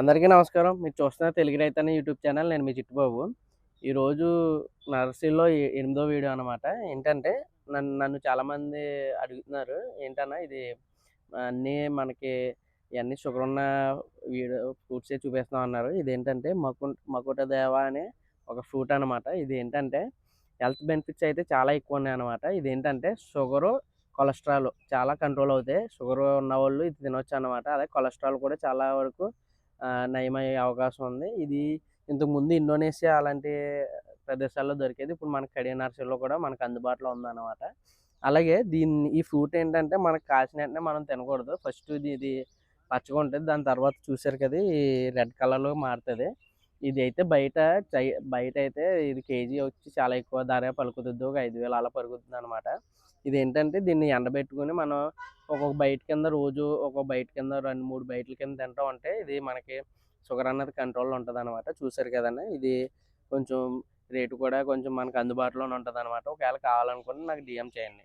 అందరికీ నమస్కారం. మీరు చూస్తున్న తెలుగు రైతన్న యూట్యూబ్ ఛానల్ నేను మీ చిట్టుబాబు. ఈరోజు నర్సరీలో ఎనిమిదో వీడియో అనమాట ఏంటంటే నన్ను నన్ను చాలామంది అడుగుతున్నారు. ఏంటన్నా ఇది అన్నీ మనకి ఇవన్నీ షుగర్ ఉన్న వీడియో ఫ్రూట్సే చూపిస్తున్నాం అన్నారు. ఇదేంటంటే మకు మకుట దేవ అనే ఒక ఫ్రూట్ అనమాట ఇది ఏంటంటే హెల్త్ బెనిఫిట్స్ అయితే చాలా ఎక్కువ ఉన్నాయి అనమాట ఇది ఏంటంటే షుగరు కొలెస్ట్రాల్ చాలా కంట్రోల్ అవుతాయి. షుగర్ ఉన్న వాళ్ళు ఇది తినొచ్చు అనమాట అదే కొలెస్ట్రాల్ కూడా చాలా వరకు నయమయ్యే అవకాశం ఉంది. ఇది ఇంతకుముందు ఇండోనేషియా అలాంటి ప్రదేశాల్లో దొరికేది. ఇప్పుడు మనకి కడియ నర్సరీలో కూడా మనకు అందుబాటులో ఉందన్నమాట. అలాగే దీన్ని ఈ ఫ్రూట్ ఏంటంటే మనకు కాసిన వెంటనే మనం తినకూడదు. ఫస్ట్ ఇది ఇది పచ్చగా ఉంటుంది. దాని తర్వాత చూసారు కదా ఈ రెడ్ కలర్లో మారుతుంది. ఇది అయితే బయట చై బయట అయితే ఇది కేజీ వచ్చి చాలా ఎక్కువ ధర పలుకుతుంది. ఒక ఐదు వేలు అలా పలుకుతుంది అనమాట ఇది ఏంటంటే దీన్ని ఎండబెట్టుకుని మనం ఒక్కొక్క బయట కింద రోజు ఒక్కొక్క బయట కింద రెండు మూడు బయటల కింద తింటాం అంటే ఇది మనకి షుగర్ అన్నది కంట్రోల్లో ఉంటుంది అనమాట చూసారు కదండి? ఇది కొంచెం రేటు కూడా కొంచెం మనకు అందుబాటులోనే ఉంటుంది అనమాట ఒకవేళ కావాలనుకుంటే నాకు డిఎం చేయండి.